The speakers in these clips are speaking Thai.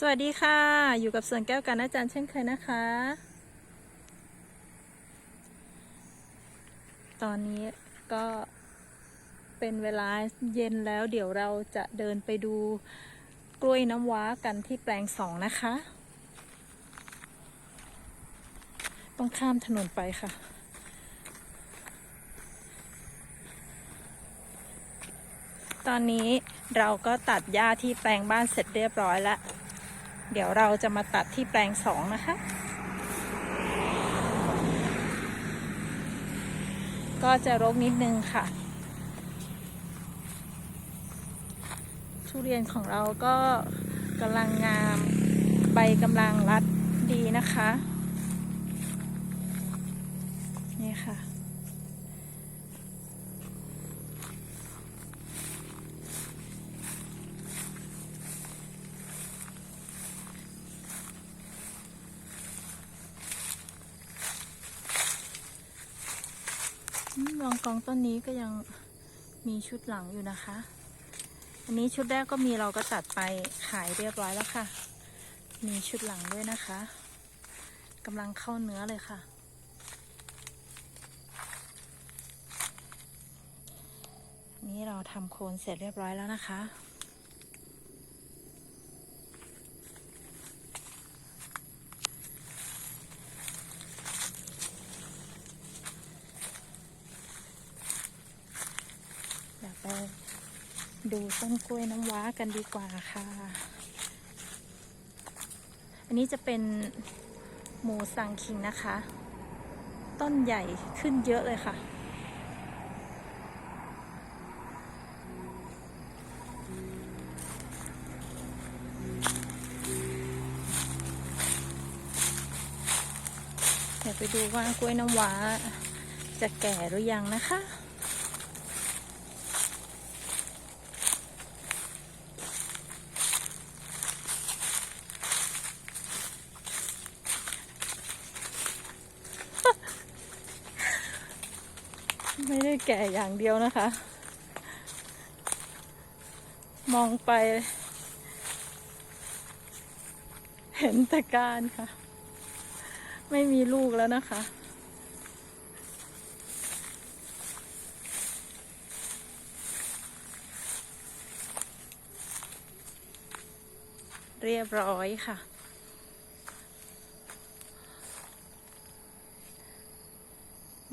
สวัสดีค่ะ อยู่กับสวนแก้วกันอาจารย์เช่นเคยนะคะ ตอนนี้ก็เป็นเวลาเย็นแล้ว เดี๋ยวเราจะเดินไปดูกล้วยน้ำว้ากันที่แปลงสองนะคะ ต้องข้ามถนนไปค่ะตอนนี้เราก็ตัดหญ้าที่แปลงบ้านเสร็จเรียบร้อยแล้ว เดี๋ยวเราจะมาตัดที่แปลงสองนะคะ ก็จะรกนิดนึงค่ะ ทุเรียนของเราก็กำลังงามใบกำลังรัดดีนะคะ นี่ค่ะ อืมลองกองต้นนี้ก็ยังมีชุดหลังอยู่นะคะ อันนี้ชุดแรกก็มีเราก็ตัดไปขายเรียบร้อยแล้วค่ะ มีชุดหลังด้วยนะคะกำลังเข้าเนื้อเลยค่ะ นี่เราทำโคนเสร็จเรียบร้อยแล้วนะคะ เดี๋ยวไป ดูต้นกล้วยน้ำว้ากันดีกว่าค่ะ อันนี้จะเป็นหมูสังคิงนะคะ ต้นใหญ่ขึ้นเยอะเลยค่ะ เดี๋ยวไปดูว่ากล้วยน้ำว้าจะแก่หรือยังนะคะ ไม่ได้แก่อย่างเดียวนะคะ มองไป เห็นแต่การค่ะ ไม่มีลูกแล้วนะคะเรียบร้อยค่ะ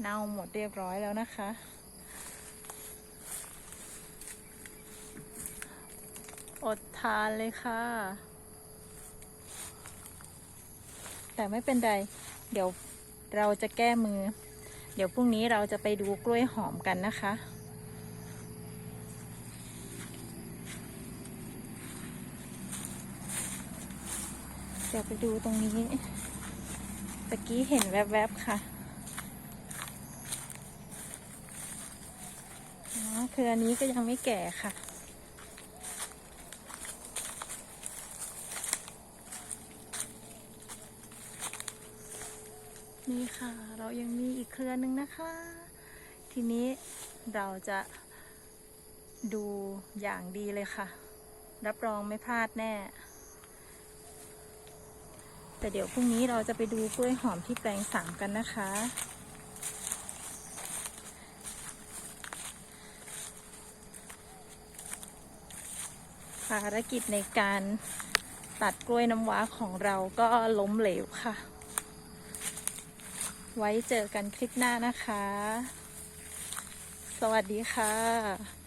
เน่าหมดเรียบร้อยแล้วนะคะ อดทานเลยค่ะ แต่ไม่เป็นไร เดี๋ยวเราจะแก้มือ เดี๋ยวพรุ่งนี้เราจะไปดูกล้วยหอมกันนะคะเดี๋ยวไปดูตรงนี้ ตะกี้เห็นแวบๆค่ะ อ๋อคืออันนี้ก็ยังไม่แก่ค่ะ นี่ค่ะ เรายังมีอีกเครือหนึ่งนะคะ ทีนี้เราจะดูอย่างดีเลยค่ะ รับรองไม่พลาดแน่ แต่เดี๋ยวพรุ่งนี้เราจะไปดูกล้วยหอมที่แปลงสามกันนะคะ ภารกิจในการตัดกล้วยน้ำว้าของเราก็ล้มเหลวค่ะ ไว้เจอกันคลิปหน้านะคะ สวัสดีค่ะ